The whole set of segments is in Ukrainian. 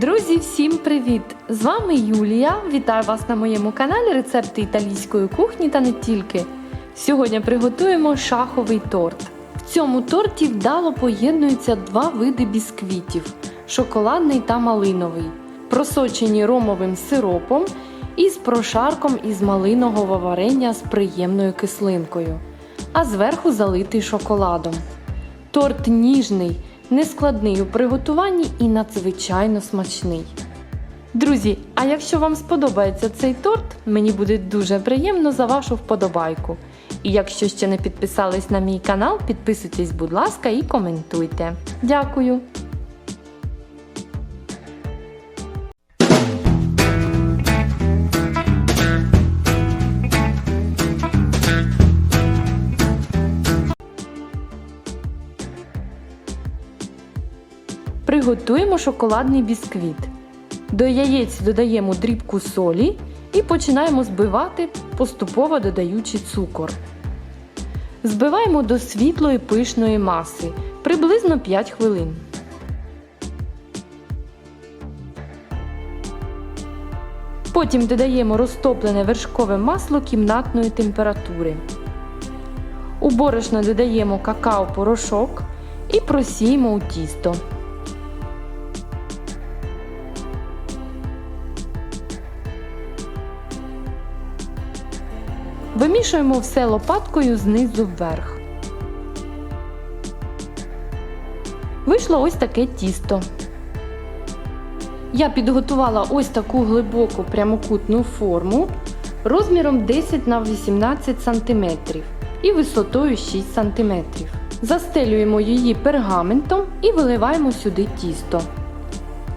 Друзі, всім привіт! З вами Юлія. Вітаю вас на моєму каналі Рецепти італійської кухні та не тільки. Сьогодні приготуємо шаховий торт. В цьому торті вдало поєднуються два види бісквітів шоколадний та малиновий, просочені ромовим сиропом і з прошарком із малинового варення з приємною кислинкою, а зверху залитий шоколадом. Торт ніжний, нескладний у приготуванні і надзвичайно смачний. Друзі, а якщо вам сподобається цей торт, мені буде дуже приємно за вашу вподобайку. І якщо ще не підписались на мій канал, підписуйтесь, будь ласка, і коментуйте. Дякую! Приготуємо шоколадний бісквіт. До яєць додаємо дрібку солі і починаємо збивати, поступово додаючи цукор. Збиваємо до світлої пишної маси приблизно 5 хвилин. Потім додаємо розтоплене вершкове масло кімнатної температури. У борошно додаємо какао-порошок і просіємо у тісто. Вимішуємо все лопаткою знизу вверх. Вийшло ось таке тісто. Я підготувала ось таку глибоку прямокутну форму розміром 10 на 18 см і висотою 6 см. Застелюємо її пергаментом і виливаємо сюди тісто.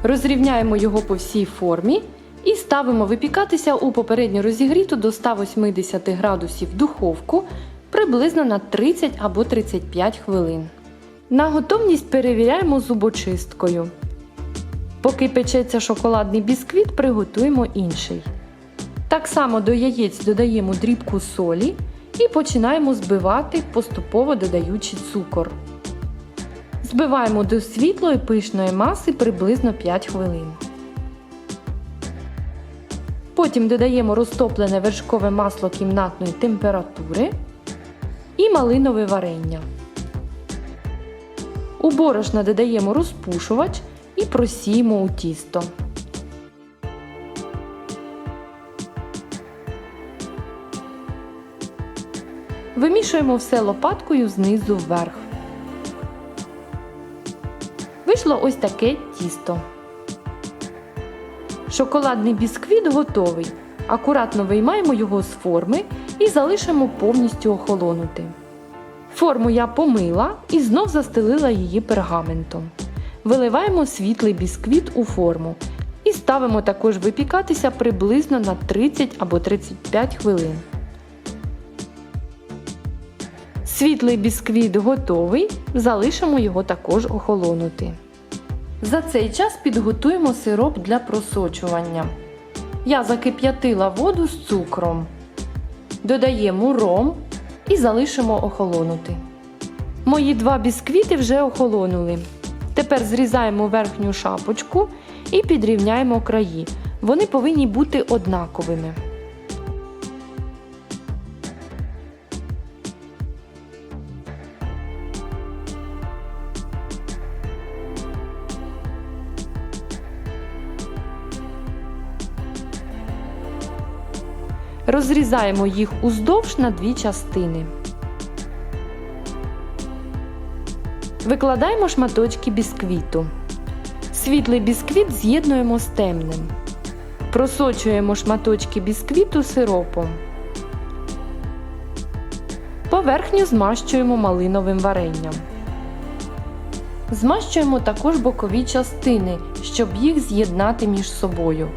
Розрівняємо його по всій формі і ставимо випікатися у попередньо розігріту до 180 градусів духовку приблизно на 30 або 35 хвилин. На готовність перевіряємо зубочисткою. Поки печеться шоколадний бісквіт, приготуємо інший. Так само до яєць додаємо дрібку солі і починаємо збивати, поступово додаючи цукор. Збиваємо до світлої пишної маси приблизно 5 хвилин. Потім додаємо розтоплене вершкове масло кімнатної температури і малинове варення. У борошна додаємо розпушувач і просіємо у тісто. Вимішуємо все лопаткою знизу вверх. Вийшло ось таке тісто. Шоколадний бісквіт готовий. Акуратно виймаємо його з форми і залишимо повністю охолонути. Форму я помила і знов застелила її пергаментом. Виливаємо світлий бісквіт у форму і ставимо також випікатися приблизно на 30 або 35 хвилин. Світлий бісквіт готовий, залишимо його також охолонути. За цей час підготуємо сироп для просочування. Я закип'ятила воду з цукром. Додаємо ром і залишимо охолонути. Мої два бісквіти вже охолонули. Тепер зрізаємо верхню шапочку і підрівняємо краї. Вони повинні бути однаковими. Розрізаємо їх уздовж на дві частини. Викладаємо шматочки бісквіту. Світлий бісквіт з'єднуємо з темним. Просочуємо шматочки бісквіту сиропом. Поверхню змащуємо малиновим варенням. Змащуємо також бокові частини, щоб їх з'єднати між собою.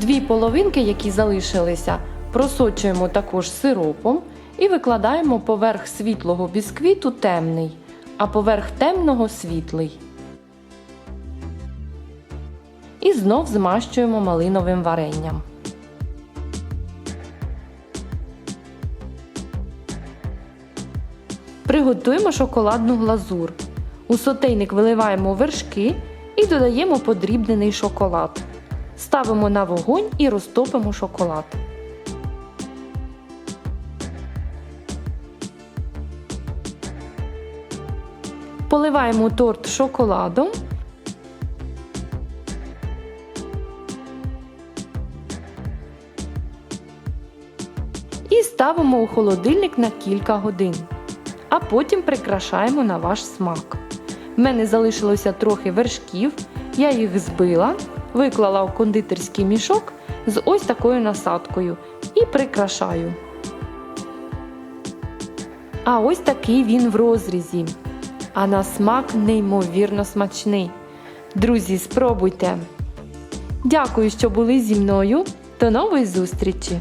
Дві половинки, які залишилися, просочуємо також сиропом і викладаємо поверх світлого бісквіту темний, а поверх темного світлий. І знов змащуємо малиновим варенням. Приготуємо шоколадну глазур. У сотейник виливаємо вершки і додаємо подрібнений шоколад. Ставимо на вогонь і розтопимо шоколад. Поливаємо торт шоколадом. І ставимо у холодильник на кілька годин. А потім прикрашаємо на ваш смак. В мене залишилося трохи вершків, я їх збила, виклала у кондитерський мішок з ось такою насадкою і прикрашаю. А ось такий він в розрізі. А на смак неймовірно смачний. Друзі, спробуйте! Дякую, що були зі мною. До нової зустрічі!